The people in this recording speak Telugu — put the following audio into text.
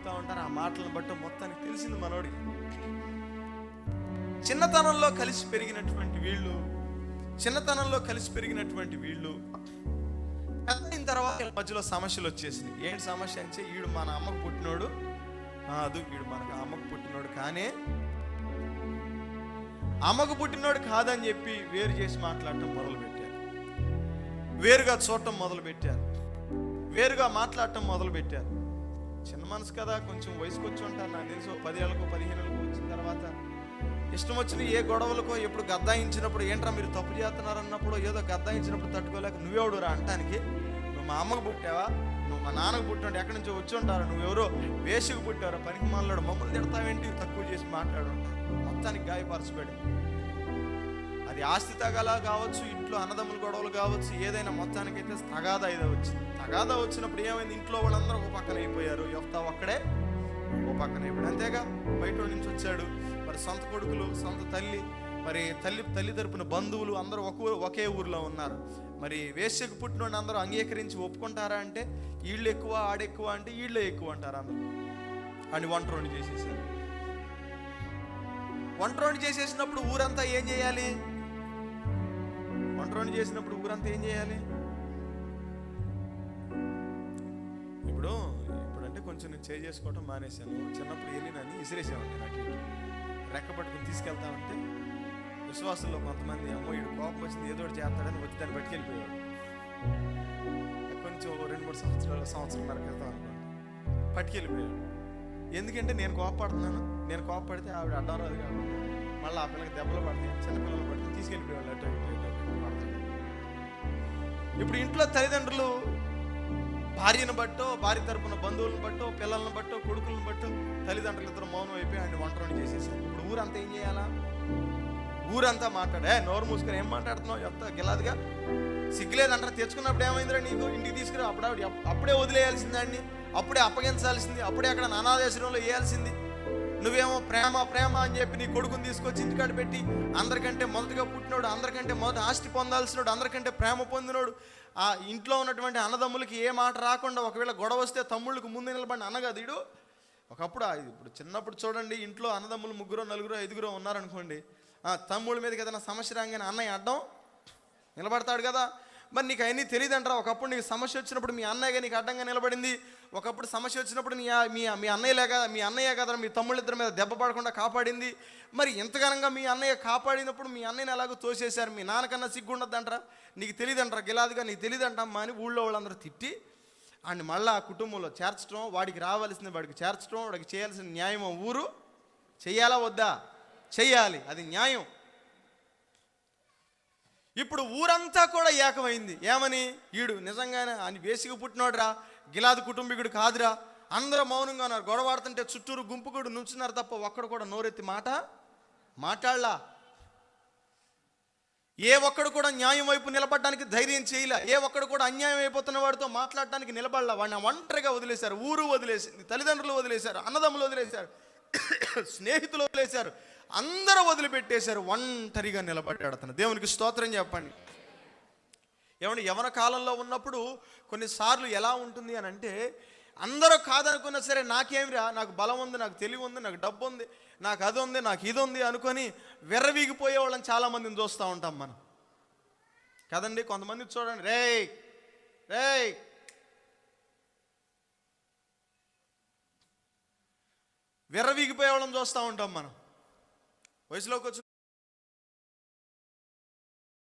తిరుగుతూ ఉంటారు. ఆ మాటలను బట్టి మొత్తానికి తెలిసింది మనోడికి. చిన్నతనంలో కలిసి పెరిగినటువంటి వీళ్ళు చిన్నతనంలో కలిసి పెరిగినటువంటి వీళ్ళు పెద్ద అయిన తర్వాత మధ్యలో సమస్యలు వచ్చేసినాయి. ఏంటి సమస్య అంటే వీడు మన అమ్మకు పుట్టినోడు కాదు వీడు మనకు అమ్మకు పుట్టినోడు కానీ అమ్మకు పుట్టినోడు కాదని చెప్పి వేరు చేసి మాట్లాడటం మొదలుపెట్టారు. వేరుగా చూడటం మొదలుపెట్టారు. వేరుగా మాట్లాడటం మొదలుపెట్టారు. చిన్న మనసు కదా కొంచెం వయసుకు వచ్చి ఉంటాను. నాకు తెలుసు ఒక పదిహేనులకు వచ్చిన తర్వాత ఇష్టం వచ్చిన ఏ గొడవలకో ఎప్పుడు గద్దాయించినప్పుడు ఏంట్రా మీరు తప్పు చేస్తున్నారన్నప్పుడు ఏదో గద్దాయించినప్పుడు తట్టుకోలేక నువ్వెవడురా అంటానికి నువ్వు మా అమ్మకు పుట్టావా? నువ్వు మా నాన్నకు పుట్టినాడు ఎక్కడి నుంచో వచ్చి ఉంటారు? నువ్వెవరో వేసుకు పుట్టారా పనికి మాట్లాడు మమ్మల్ని తిడతావేంటి? తక్కువ చేసి మాట్లాడు మొత్తానికి గాయపరచబడి అది ఆస్తి తగాలా కావచ్చు ఇంట్లో అన్నదమ్ముల గొడవలు కావచ్చు ఏదైనా మొత్తానికైతే తగాదా ఇదే వచ్చింది. తగాదా వచ్చినప్పుడు ఏమైంది? ఇంట్లో వాళ్ళందరూ ఒక పక్కన అయిపోయారు. యొఫ్తా ఒక్కడే ఒక పక్కన అయిపోయాడు. అంతేగా బయట నుంచి వచ్చాడు. మరి సొంత కొడుకులు సొంత తల్లి మరి తల్లి తల్లి తరపున బంధువులు అందరూ ఒక ఒకే ఊర్లో ఉన్నారు. మరి వేశ్యకు పుట్టిన అందరూ అంగీకరించి ఒప్పుకుంటారా అంటే వీళ్ళు ఎక్కువ ఆడెక్కువ అంటే వీళ్ళే ఎక్కువ అంటారు అందరూ. అని వంట రెండు చేసేసారు. వంట రెండు చేసేసినప్పుడు ఊరంతా ఏం చేయాలి? వంట చేసినప్పుడు ఊరంతా ఏం చేయాలి? ఇప్పుడు ఇప్పుడంటే కొంచెం నేను చేయి చేసుకోవటం మానేశాను. చిన్నప్పుడు వెళ్ళినని ఇసిరేసేవాడిని నాకు రెక్క పట్టుకుని తీసుకెళ్తామంటే విశ్వాసంలో కొంతమంది అమ్మో ఇడు కోపం వచ్చింది ఏదో ఒకటి చేస్తాడని వచ్చి దాన్ని పట్టుకెళ్ళిపోయాడు కొంచెం రెండు మూడు సంవత్సరాలు సంవత్సరంన్నర క్రితం అనుకోండి. పట్టుకెళ్ళిపోయాడు ఎందుకంటే నేను కోపడుతున్నాను నేను కోపడితే ఆవిడ అడ్డం రాదు కాబట్టి మళ్ళీ ఆ పిల్లకి దెబ్బలు పడతాయి చిన్నపిల్లలు పడితే తీసుకెళ్ళిపోయాడు అటు ఇటు. ఇప్పుడు ఇంట్లో తల్లిదండ్రులు భార్యను బట్టో భార్య తరపున బంధువులను బట్టో పిల్లలను బట్టో కొడుకులను బట్టో తల్లిదండ్రులు ఇద్దరు మౌనం అయిపోయి ఆయన వంటని చేసేసారు ఇప్పుడు ఊరంతా ఏం చేయాలా? ఊరంతా మాట్లాడే. నోరు మూసుకొని ఏం మాట్లాడుతున్నావు? ఎంత సిగ్గులేదు సిగ్గులేదంటారా? తెచ్చుకున్నప్పుడు ఏమైందిరా నీకు? ఇంటికి తీసుకురా. అప్పుడు అప్పుడే వదిలేయాల్సిందే దాన్ని అప్పుడే అప్పగించాల్సింది. అప్పుడే అక్కడ అనాథాశ్రమంలో వేయాల్సింది. నువ్వేమో ప్రేమ ప్రేమ అని చెప్పి నీ కొడుకుని తీసుకొచ్చి ఇంటికాడ పెట్టి అందరికంటే మొదటగా పుట్టినోడు అందరికంటే మొదట ఆస్తి పొందాల్సినోడు అందరికంటే ప్రేమ పొందినోడు ఆ ఇంట్లో ఉన్నటువంటి అన్నదమ్ములకి ఏ మాట రాకుండా ఒకవేళ గొడవ వస్తే తమ్ముళ్ళకి ముందు నిలబడి అనగదీడు ఒకప్పుడు ఇప్పుడు చిన్నప్పుడు చూడండి ఇంట్లో అన్నదమ్ములు ముగ్గురు నలుగురు ఐదుగురు ఉన్నారనుకోండి తమ్ముళ్ళ మీదకి ఏదైనా సమస్య రాగానే అన్నయ్య అడ్డం నిలబడతాడు కదా? మరి నీకు అవన్నీ తెలియదు అంటారా ఒకప్పుడు నీకు సమస్య వచ్చినప్పుడు మీ అన్నయ్య నీకు అడ్డంగా నిలబడింది. ఒకప్పుడు సమస్య వచ్చినప్పుడు నీ మీ మీ అన్నయ్యలే కదా మీ అన్నయ్య కదా మీ తమ్ముళ్ళిద్దరి మీద దెబ్బ పడకుండా కాపాడింది. మరి ఎంతగానంగా మీ అన్నయ్య కాపాడినప్పుడు మీ అన్నయ్యని ఎలాగో తోసేశారు? మీ నాన్నకన్నా సిగ్గుండద్దు అంటారా నీకు తెలియదు అంటారా గిలాదుగా? నీకు తెలియదు అంటమ్మా అని ఊళ్ళో వాళ్ళందరూ తిట్టి అండ్ మళ్ళీ ఆ కుటుంబంలో చేర్చడం వాడికి రావాల్సింది వాడికి చేర్చడం వాడికి చేయాల్సిన న్యాయం ఊరు. చేయాలా వద్దా? చెయ్యాలి. అది న్యాయం. ఇప్పుడు ఊరంతా కూడా ఏకమైంది. ఏమని? ఈడు నిజంగానే అని వేసిగా పుట్టినోడ్రా గిలాదు కుటుంబీకుడు కాదురా. అందరూ మౌనంగా ఉన్నారు. గొడవాడుతుంటే చుట్టూరు గుంపు కూడా నుంచున్నారు తప్ప ఒక్కడు కూడా నోరెత్తి మాట మాట్లాడలా. ఏ ఒక్కడు కూడా న్యాయం వైపు నిలబడడానికి ధైర్యం చేయలే. ఏ ఒక్కడు కూడా అన్యాయం అయిపోతున్న వాడితో మాట్లాడడానికి నిలబడలా. వాడిని ఒంటరిగా వదిలేశారు. ఊరు వదిలేసింది. తల్లిదండ్రులు వదిలేశారు. అన్నదమ్ములు వదిలేశారు. స్నేహితులు వదిలేశారు. అందరూ వదిలిపెట్టేశారు ఒంటరిగా నిలబడ్డాడు అతను దేవునికి స్తోత్రం చెప్పండి. ఏమంటే యవన కాలంలో ఉన్నప్పుడు కొన్నిసార్లు ఎలా ఉంటుంది అని అంటే అందరూ కాదనుకున్నా సరే నాకేమిరా నాకు బలం ఉంది నాకు తెలివి ఉంది నాకు డబ్బు ఉంది నాకు అది ఉంది నాకు ఇది ఉంది అనుకొని విర్రవీగిపోయే వాళ్ళని చాలామందిని చూస్తూ ఉంటాం మనం. కదండి కొంతమంది చూడండి రేయ్ రేయ్. విర్రవీగిపోయే వాళ్ళని చూస్తూ ఉంటాం మనం. వయసులోకి వచ్చిన